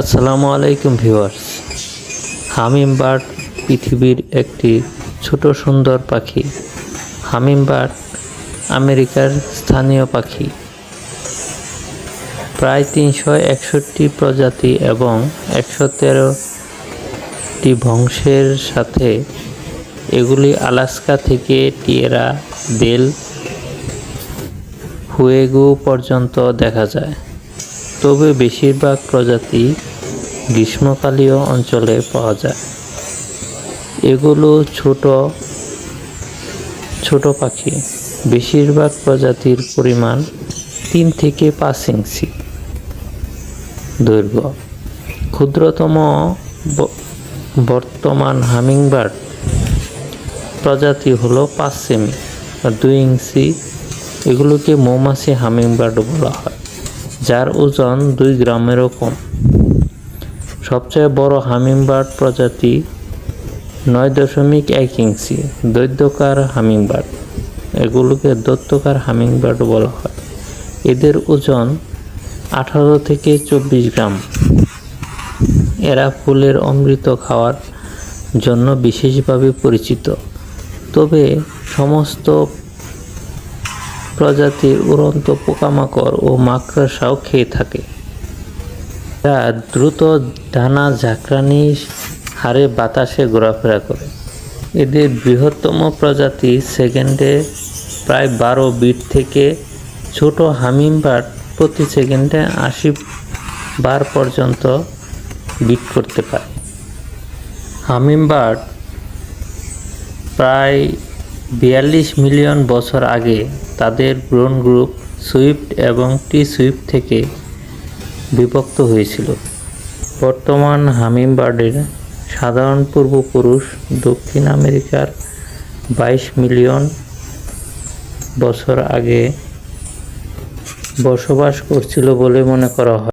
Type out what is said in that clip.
আসসালামু আলাইকুম ভিউয়ার্স। হামিমবার্ড পৃথিবীর একটি ছোট সুন্দর পাখি। হামিমবার্ড আমেরিকার স্থানীয় পাখি। প্রায় তিনশো একষট্টি প্রজাতি এবং একশো তেরোটি বংশের সাথে এগুলি আলাস্কা থেকে টিয়েরা, দেল, হুয়েগু পর্যন্ত দেখা যায়। তবে বেশিরভাগ প্রজাতি গ্রীষ্মকালীয় অঞ্চলে পাওয়া যায়। এগুলো ছোট ছোট পাখি। বেশিরভাগ প্রজাতির পরিমাণ তিন থেকে পাঁচ ইঞ্চি। দৈর্ঘ্য। ক্ষুদ্রতম বর্তমান হামিংবার্ড প্রজাতি হলো পাঁচ সেমি বা দুই ইঞ্চি। এগুলোকে মৌমাছি হামিংবার্ড বলা হয়। যার ওজন দুই গ্রামেরও কম। সবচেয়ে বড় হামিংবার্ড প্রজাতি নয় দশমিক এক ইঞ্চি, দৈত্যকার হামিংবার্ড এগুলোকে দৈত্যকার হামিংবার্ড বলা হয়। এদের ওজন আঠারো থেকে চব্বিশ গ্রাম। এরা ফুলের অমৃত খাওয়ার জন্য বিশেষভাবে পরিচিত। তবে সমস্ত প্রজাতির উড়ন্ত পোকামাকড় ও মাকড়সাও খেয়ে থাকে। এরা দ্রুত ডানা ঝাঁকড়ানি হারে বাতাসে ঘোরাফেরা করে। এদের বৃহত্তম প্রজাতি সেকেন্ডে প্রায় বারো বিট থেকে ছোট হামিমবার্ড প্রতি সেকেন্ডে আশি বার পর্যন্ত বিট করতে পারে। হামিমবার্ড প্রায় বিয়াল্লিশ মিলিয়ন বছর আগে তাদের ব্রোন গ্রুপ সুইফট এবং টি সুইফট থেকে বিভক্ত হয়েছিল। বর্তমান হামিমবার্ডের সাধারণ পূর্বপুরুষ দক্ষিণ আমেরিকার বাইশ মিলিয়ন বছর আগে বসবাস করছিল বলে মনে করা হয়।